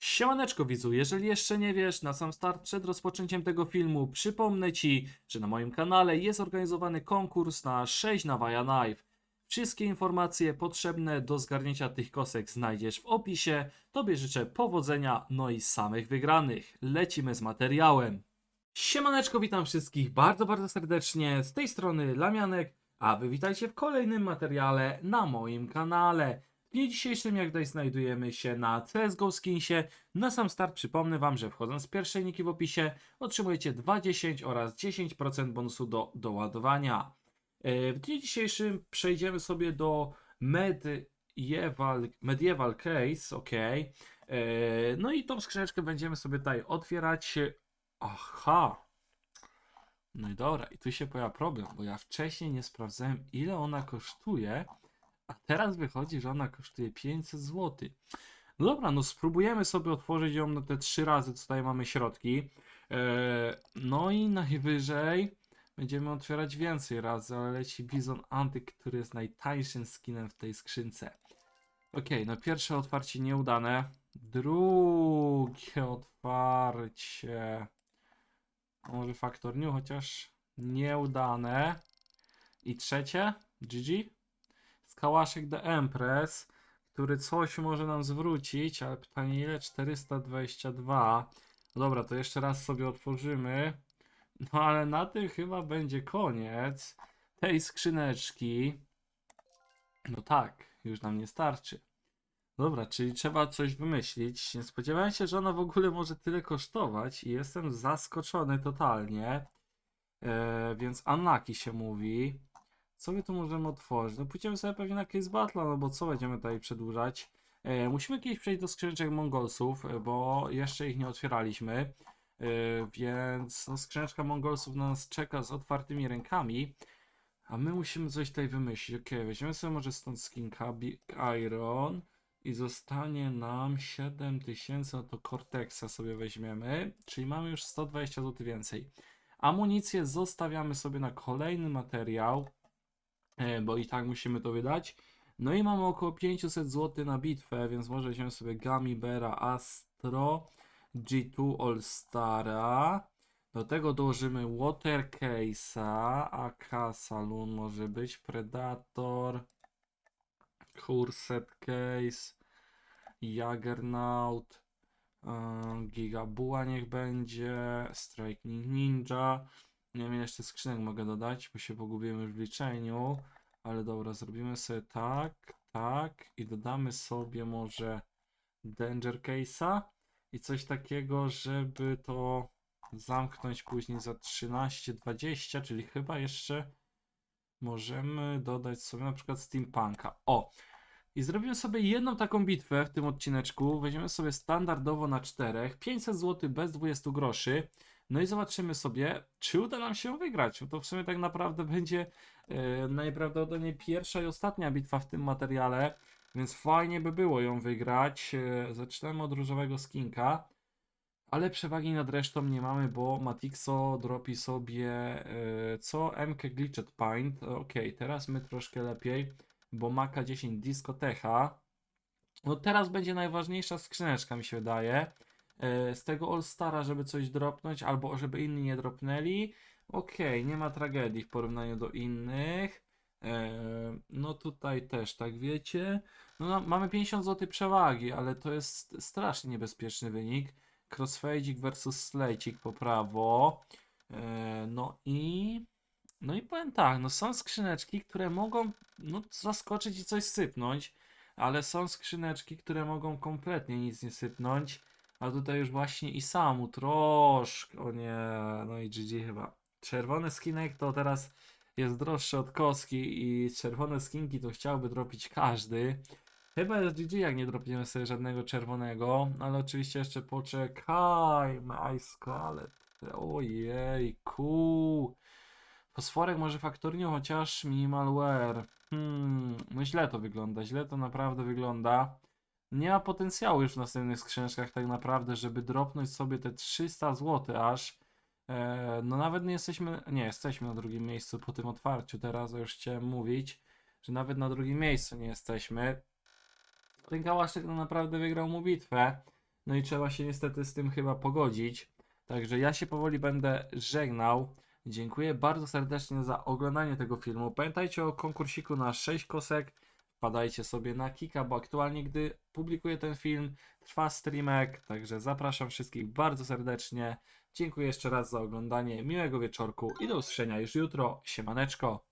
Siemaneczko widzu, jeżeli jeszcze nie wiesz, na sam start przed rozpoczęciem tego filmu przypomnę Ci, że na moim kanale jest organizowany konkurs na 6 na Vaja Knife. Wszystkie informacje potrzebne do zgarnięcia tych kosek znajdziesz w opisie. Tobie życzę powodzenia, no i samych wygranych. Lecimy z materiałem. Siemaneczko, witam wszystkich bardzo, bardzo serdecznie. Z tej strony Lamianek, a Wy witajcie w kolejnym materiale na moim kanale. W dniu dzisiejszym jak tutaj znajdujemy się na CSGO Skinsie. Na sam start przypomnę Wam, że wchodząc z pierwszej niki w opisie otrzymujecie 2,10 oraz 10% bonusu do doładowania. E, W dniu dzisiejszym przejdziemy sobie do Medieval, Medieval Case, ok. No i tą skrzyneczkę będziemy sobie tutaj otwierać. Aha. No i dobra, i tu się pojawia problem, bo ja wcześniej nie sprawdzałem ile ona kosztuje, a teraz wychodzi, że ona kosztuje 500 zł. No dobra, no spróbujemy sobie otworzyć ją na te trzy razy, co tutaj mamy środki. Eee, no i najwyżej będziemy otwierać więcej razy, ale leci Bizon Antyk, który jest najtańszym skinem w tej skrzynce. Okej, no pierwsze otwarcie nieudane. Drugie otwarcie. Może Factor New, chociaż nieudane. I trzecie, GG. Skałaszek The Empress, który coś może nam zwrócić, ale pytanie ile? 422. No dobra, to jeszcze raz sobie otworzymy. No ale na tym chyba będzie koniec tej skrzyneczki. No tak, już nam nie starczy. Dobra, czyli trzeba coś wymyślić. Nie spodziewałem się, że ona w ogóle może tyle kosztować i jestem zaskoczony totalnie. E, więc Unlucky się mówi. Co my tu możemy otworzyć? No pójdziemy sobie pewnie na Case Battle, no bo co będziemy tutaj przedłużać? E, musimy kiedyś przejść do skrzyneczek Mongolsów, e, bo jeszcze ich nie otwieraliśmy. E, więc no, skrzyneczka Mongolsów na nas czeka z otwartymi rękami. A my musimy coś tutaj wymyślić. Ok, weźmiemy sobie może stąd skinka Big Iron i zostanie nam 7000, no to Cortexa sobie weźmiemy, czyli mamy już 120 zł więcej. Amunicję zostawiamy sobie na kolejny materiał, bo i tak musimy to wydać. No i mamy około 500 zł na bitwę, więc może weźmiemy sobie Gummy Beara Astro, G2 All Stara. Do tego dołożymy Water Case'a, AK Saloon może być, Predator, Curset Case, Jaggernaut, yy, Gigabuła niech będzie, Striking Ninja. Nie wiem ile jeszcze skrzynek mogę dodać, bo się pogubiłem już w liczeniu. Ale dobra, zrobimy sobie tak, tak i dodamy sobie może Danger Case'a i coś takiego, żeby to zamknąć później za 13-20, czyli chyba jeszcze możemy dodać sobie na przykład Steampunka. O! I zrobimy sobie jedną taką bitwę w tym odcineczku. Weźmiemy sobie standardowo na 4, 500 zł bez 20 groszy. No i zobaczymy sobie, czy uda nam się wygrać. To w sumie tak naprawdę będzie e, najprawdopodobniej pierwsza i ostatnia bitwa w tym materiale. Więc fajnie by było ją wygrać. E, zaczynamy od różowego skinka. Ale przewagi nad resztą nie mamy, bo Matixo dropi sobie e, co MK Glitched Paint. Ok, teraz my troszkę lepiej, bo Maka 10 Discotecha. No teraz będzie najważniejsza skrzyneczka mi się wydaje. E, z tego All Stara, żeby coś dropnąć, albo żeby inni nie dropnęli. Ok, nie ma tragedii w porównaniu do innych. E, no tutaj też, tak wiecie. No, no, mamy 50 zł przewagi, ale to jest strasznie niebezpieczny wynik. Crossfadzik versus Slejcik po prawo. E, no i. No i powiem tak, no są skrzyneczki, które mogą no, zaskoczyć i coś sypnąć, ale są skrzyneczki, które mogą kompletnie nic nie sypnąć. A tutaj już właśnie i samu troszkę. O nie, no i GG chyba. Czerwony skinek to teraz jest droższy od koski i czerwone skinki to chciałby dropić każdy. Chyba jest GG jak nie dropniemy sobie żadnego czerwonego, ale oczywiście jeszcze poczekajmy. Ice Scarlet. Ojej, ku. Fosforek może faktornie, chociaż minimal wear. Hmm, no źle to wygląda, źle to naprawdę wygląda. Nie ma potencjału już w następnych skrzyneczkach tak naprawdę, żeby dropnąć sobie te 300 zł aż. E, no nawet nie jesteśmy, nie, jesteśmy na drugim miejscu po tym otwarciu teraz, już chciałem mówić, że nawet na drugim miejscu nie jesteśmy. Ten kałaszek no naprawdę wygrał mu bitwę. No i trzeba się niestety z tym chyba pogodzić. Także ja się powoli będę żegnał. Dziękuję bardzo serdecznie za oglądanie tego filmu. Pamiętajcie o konkursiku na 6 kosek. Wpadajcie sobie na Kika, bo aktualnie, gdy publikuję ten film, trwa streamek. Także zapraszam wszystkich bardzo serdecznie. Dziękuję jeszcze raz za oglądanie. Miłego wieczorku i do usłyszenia już jutro. Siemaneczko.